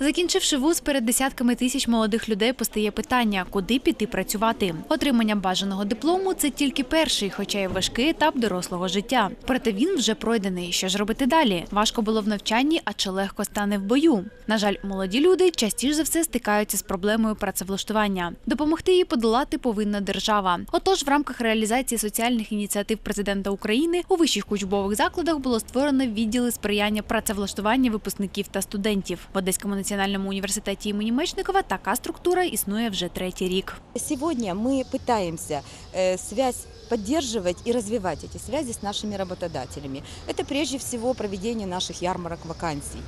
Закінчивши вуз, перед десятками тисяч молодих людей постає питання, куди піти працювати. Отримання бажаного диплому це тільки перший, хоча й важкий етап дорослого життя. Проте він вже пройдений. Що ж робити далі? Важко було в навчанні, а чи легко стане в бою? На жаль, молоді люди частіше за все стикаються з проблемою працевлаштування. Допомогти їй подолати повинна держава. Отож, в рамках реалізації соціальних ініціатив президента України у вищих учбових закладах було створено відділи сприяння працевлаштування випускників та студентів. В Одеському національному університеті імені Мечникова така структура існує вже третій рік. Сегодня мы пытаемся э, связь поддерживать и развивать эти связи с нашими работодателями. Это прежде всего проведение наших ярмарок вакансий.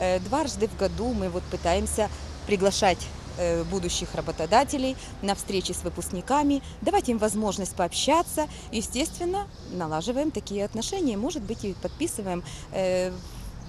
Э, Дважды в году мы вот пытаемся приглашать э, будущих работодателей на встречи с выпускниками, давать им возможность пообщаться. Естественно, налаживаем такие отношения, может быть, и подписываем э,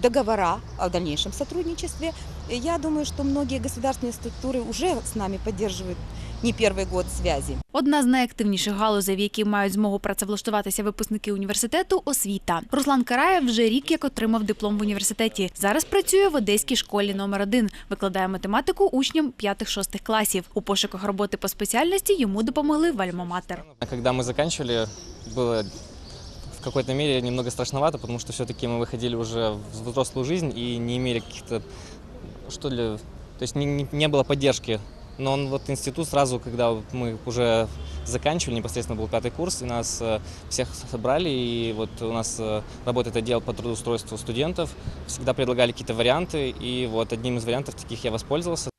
договора о дальнейшем сотрудничестве. И Я думаю, что многие государственные структуры уже с нами поддерживают не первый год связи. Одна з найактивніших галузей, в якій мають змогу працевлаштуватися випускники університету освіта. Руслан Караєв вже рік як отримав диплом в університеті. Зараз працює в одеській школі номер 1 викладає математику учням 5-6 класів. У пошуках роботи по спеціальності йому допомогли в Альма-Матер. Когда мы заканчивали, было в какой-то мере немного страшновато, потому что все-таки мы выходили уже в взрослую жизнь и не имели каких-то, что ли, то есть не, не- не было поддержки. Но он, вот институт сразу, когда мы уже заканчивали, непосредственно был пятый курс, и нас э, всех собрали, и вот у нас э, работает отдел по трудоустройству студентов, всегда предлагали какие-то варианты, и вот одним из вариантов таких я воспользовался.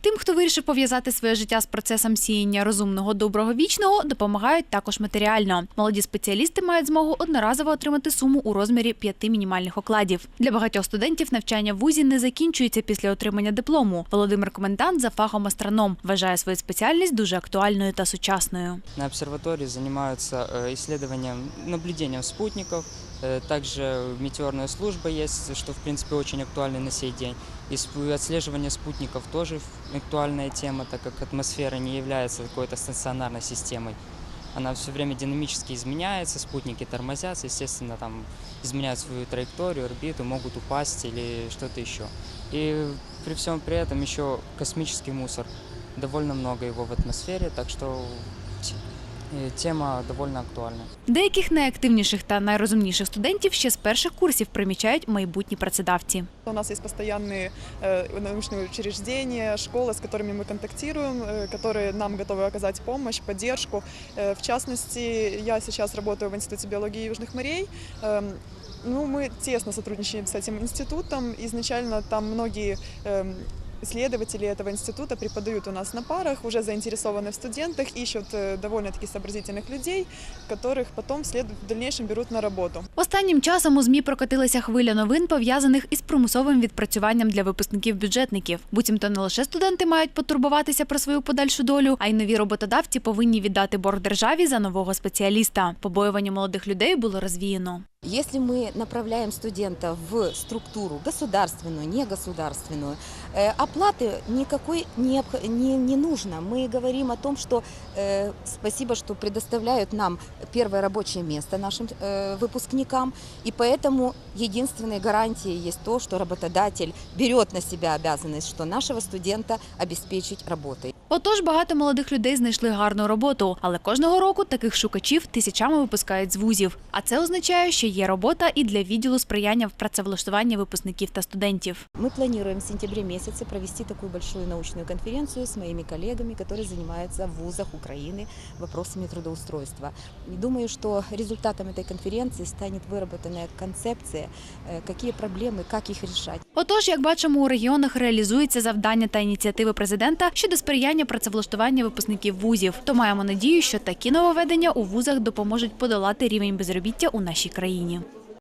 Вирішив пов'язати своє життя з процесом сіяння розумного доброго вічного, допомагають також матеріально. Молоді спеціалісти мають змогу одноразово отримати суму у розмірі п'яти мінімальних окладів. Для багатьох студентів навчання в вузі не закінчується після отримання диплому. Володимир Комендант за фахом астроном вважає свою спеціальність дуже актуальною та сучасною. На обсерватории занимаются э, исследованием, наблюдением спутников. Э, Также метеорная служба есть, что в принципе очень актуально на сей день. И отслеживание спутников тоже актуальная тема, так как атмосфера не является какой-то стационарной системой. Она все время динамически изменяется, спутники тормозятся, естественно, там изменяют свою траекторию, орбиту, могут упасть или что-то еще. И при всем при этом еще космический мусор. Довольно много его в атмосфере, так что э, тема довольно актуальна. Деяких найактивніших та найрозумніших студентів ще з перших курсів примічають майбутні працедавці. У нас есть постоянные э, научные учреждения, школы, с которыми мы контактируем, э, которые нам готовы оказать помощь, поддержку. Э, в частности, я сейчас работаю в Институте биологии южных морей. Эм, ну, мы тесно сотрудничаем с этим институтом. Изначально там многие эм, исследователи этого института преподают у нас на парах, уже заинтересованы в студентах, ищут э, довольно-таки сообразительных людей, которых потом вслед- в дальнейшем берут на работу. Останнім часом у ЗМІ прокотилася хвиля новин, пов'язаних із примусовим відпрацюванням для випускників-бюджетників. Буцімто не лише студенти мають потурбуватися про свою подальшу долю, а й нові роботодавці повинні віддати борг державі за нового спеціаліста. Побоювання молодих людей було розвіяно. Если мы направляем студента в структуру государственную, негосударственную, э, оплаты никакой не, обх- не, не нужно. Мы говорим о том, что э, спасибо, что предоставляют нам первое рабочее место нашим э, выпускникам, и поэтому единственной гарантией есть то, что работодатель берет на себя обязанность, что нашего студента обеспечить работой. Отож, багато молодих людей знайшли гарну роботу, але кожного року таких шукачів тисячами випускають з вузів. А це означає, що є робота і для відділу сприяння в працевлаштуванні випускників та студентів. Мы планируем в сентябре месяце провести такую большую научную конференцию с моими коллегами, которые занимаются в вузах Украины вопросами трудоустройства. И Думаю, что результатом этой конференции станет выработанная концепция, э, какие проблемы, как их решать. Отож, як бачимо, у регіонах реалізуються завдання та ініціативи президента щодо сприяння працевлаштування випускників вузів. То маємо надію, що такі нововведення у вузах допоможуть подолати рівень безробіття у нашій країні.